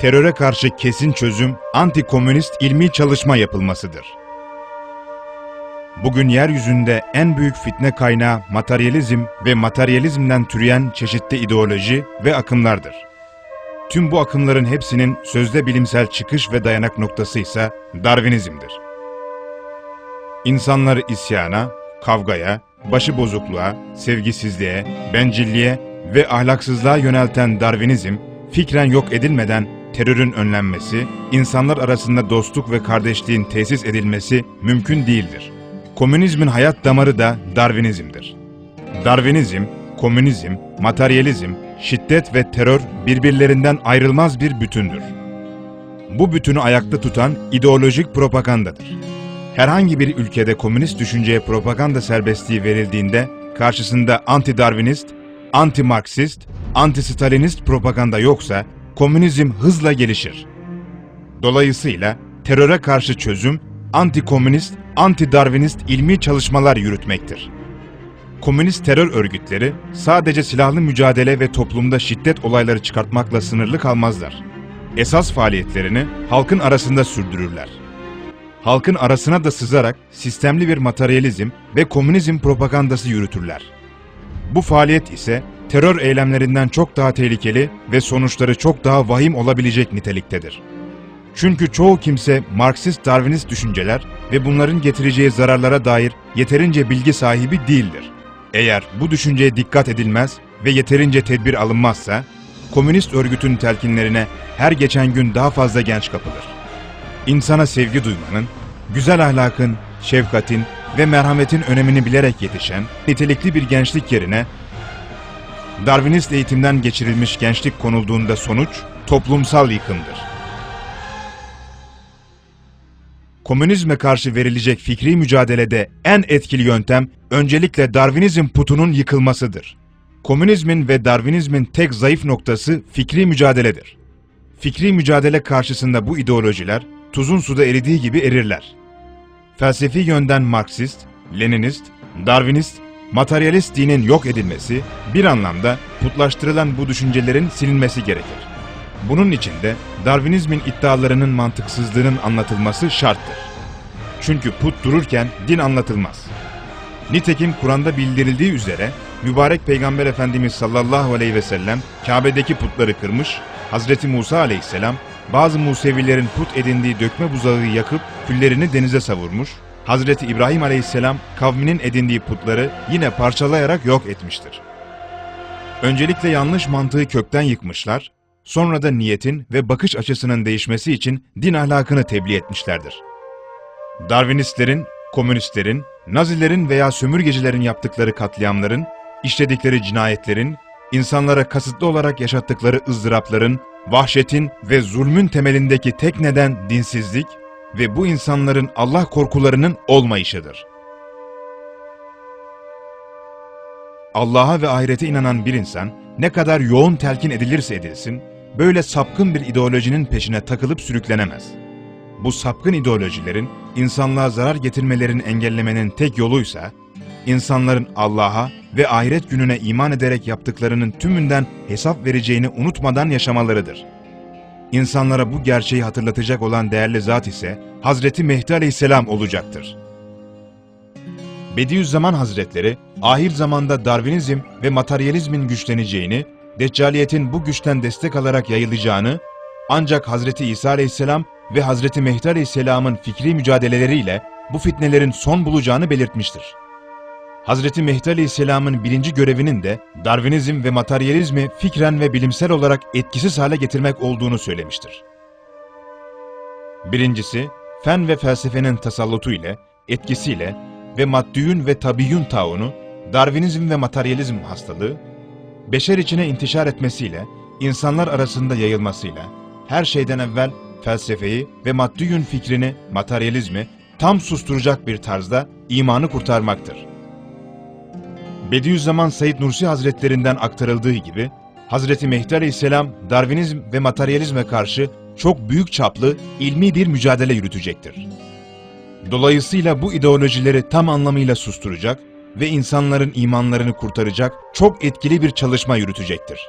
teröre karşı kesin çözüm, anti-komünist ilmi çalışma yapılmasıdır. Bugün yeryüzünde en büyük fitne kaynağı materyalizm ve materyalizmden türeyen çeşitli ideoloji ve akımlardır. Tüm bu akımların hepsinin sözde bilimsel çıkış ve dayanak noktası ise Darwinizmdir. İnsanları isyana, kavgaya, başıbozukluğa, sevgisizliğe, bencilliğe ve ahlaksızlığa yönelten Darwinizm, fikren yok edilmeden terörün önlenmesi, insanlar arasında dostluk ve kardeşliğin tesis edilmesi mümkün değildir. Komünizmin hayat damarı da Darwinizmdir. Darwinizm, komünizm, materyalizm, şiddet ve terör birbirlerinden ayrılmaz bir bütündür. Bu bütünü ayakta tutan ideolojik propagandadır. Herhangi bir ülkede komünist düşünceye propaganda serbestliği verildiğinde karşısında anti-Darwinist, anti-Marksist, anti-Stalinist propaganda yoksa komünizm hızla gelişir. Dolayısıyla teröre karşı çözüm anti-komünist, anti-Darwinist ilmi çalışmalar yürütmektir. Komünist terör örgütleri sadece silahlı mücadele ve toplumda şiddet olayları çıkartmakla sınırlı kalmazlar. Esas faaliyetlerini halkın arasında sürdürürler. Halkın arasına da sızarak sistemli bir materyalizm ve komünizm propagandası yürütürler. Bu faaliyet ise terör eylemlerinden çok daha tehlikeli ve sonuçları çok daha vahim olabilecek niteliktedir. Çünkü çoğu kimse Marksist-Darwinist düşünceler ve bunların getireceği zararlara dair yeterince bilgi sahibi değildir. Eğer bu düşünceye dikkat edilmez ve yeterince tedbir alınmazsa, komünist örgütün telkinlerine her geçen gün daha fazla genç kapılır. İnsana sevgi duymanın, güzel ahlakın, şefkatin ve merhametin önemini bilerek yetişen nitelikli bir gençlik yerine Darwinist eğitimden geçirilmiş gençlik konulduğunda sonuç toplumsal yıkımdır. Komünizme karşı verilecek fikri mücadelede en etkili yöntem öncelikle Darwinizm putunun yıkılmasıdır. Komünizmin ve Darwinizmin tek zayıf noktası fikri mücadeledir. Fikri mücadele karşısında bu ideolojiler tuzun suda eridiği gibi erirler. Felsefi yönden Marksist, Leninist, Darwinist, materyalist dinin yok edilmesi, bir anlamda putlaştırılan bu düşüncelerin silinmesi gerekir. Bunun için de Darwinizmin iddialarının mantıksızlığının anlatılması şarttır. Çünkü put dururken din anlatılmaz. Nitekim Kur'an'da bildirildiği üzere mübarek Peygamber Efendimiz sallallahu aleyhi ve sellem Kabe'deki putları kırmış, Hazreti Musa aleyhisselam bazı Musevilerin put edindiği dökme buzağı yakıp küllerini denize savurmuş, Hazreti İbrahim aleyhisselam kavminin edindiği putları yine parçalayarak yok etmiştir. Öncelikle yanlış mantığı kökten yıkmışlar, sonra da niyetin ve bakış açısının değişmesi için din ahlakını tebliğ etmişlerdir. Darwinistlerin, komünistlerin, Nazilerin veya sömürgecilerin yaptıkları katliamların, işledikleri cinayetlerin, insanlara kasıtlı olarak yaşattıkları ızdırapların, vahşetin ve zulmün temelindeki tek neden dinsizlik ve bu insanların Allah korkularının olmayışıdır. Allah'a ve ahirete inanan bir insan ne kadar yoğun telkin edilirse edilsin, böyle sapkın bir ideolojinin peşine takılıp sürüklenemez. Bu sapkın ideolojilerin insanlığa zarar getirmelerini engellemenin tek yoluysa, insanların Allah'a ve ahiret gününe iman ederek yaptıklarının tümünden hesap vereceğini unutmadan yaşamalarıdır. İnsanlara bu gerçeği hatırlatacak olan değerli zat ise Hazreti Mehdi Aleyhisselam olacaktır. Bediüzzaman Hazretleri, ahir zamanda Darwinizm ve materyalizmin güçleneceğini, Deccaliyetin bu güçten destek alarak yayılacağını, ancak Hazreti İsa Aleyhisselam ve Hazreti Mehdi Aleyhisselam'ın fikri mücadeleleriyle bu fitnelerin son bulacağını belirtmiştir. Hazreti Mehdi Aleyhisselam'ın birinci görevinin de Darwinizm ve materyalizmi fikren ve bilimsel olarak etkisiz hale getirmek olduğunu söylemiştir. Birincisi, fen ve felsefenin tasallutu ile, etkisiyle ve maddiyün ve tabiyyün taunu, Darwinizm ve materyalizm hastalığı, beşer içine intişar etmesiyle, insanlar arasında yayılmasıyla, her şeyden evvel felsefeyi ve maddiyün fikrini, materyalizmi tam susturacak bir tarzda imanı kurtarmaktır. Bediüzzaman Said Nursi Hazretlerinden aktarıldığı gibi, Hazreti Mehdi Aleyhisselam Darwinizm ve materyalizme karşı çok büyük çaplı ilmi bir mücadele yürütecektir. Dolayısıyla bu ideolojileri tam anlamıyla susturacak ve insanların imanlarını kurtaracak çok etkili bir çalışma yürütecektir.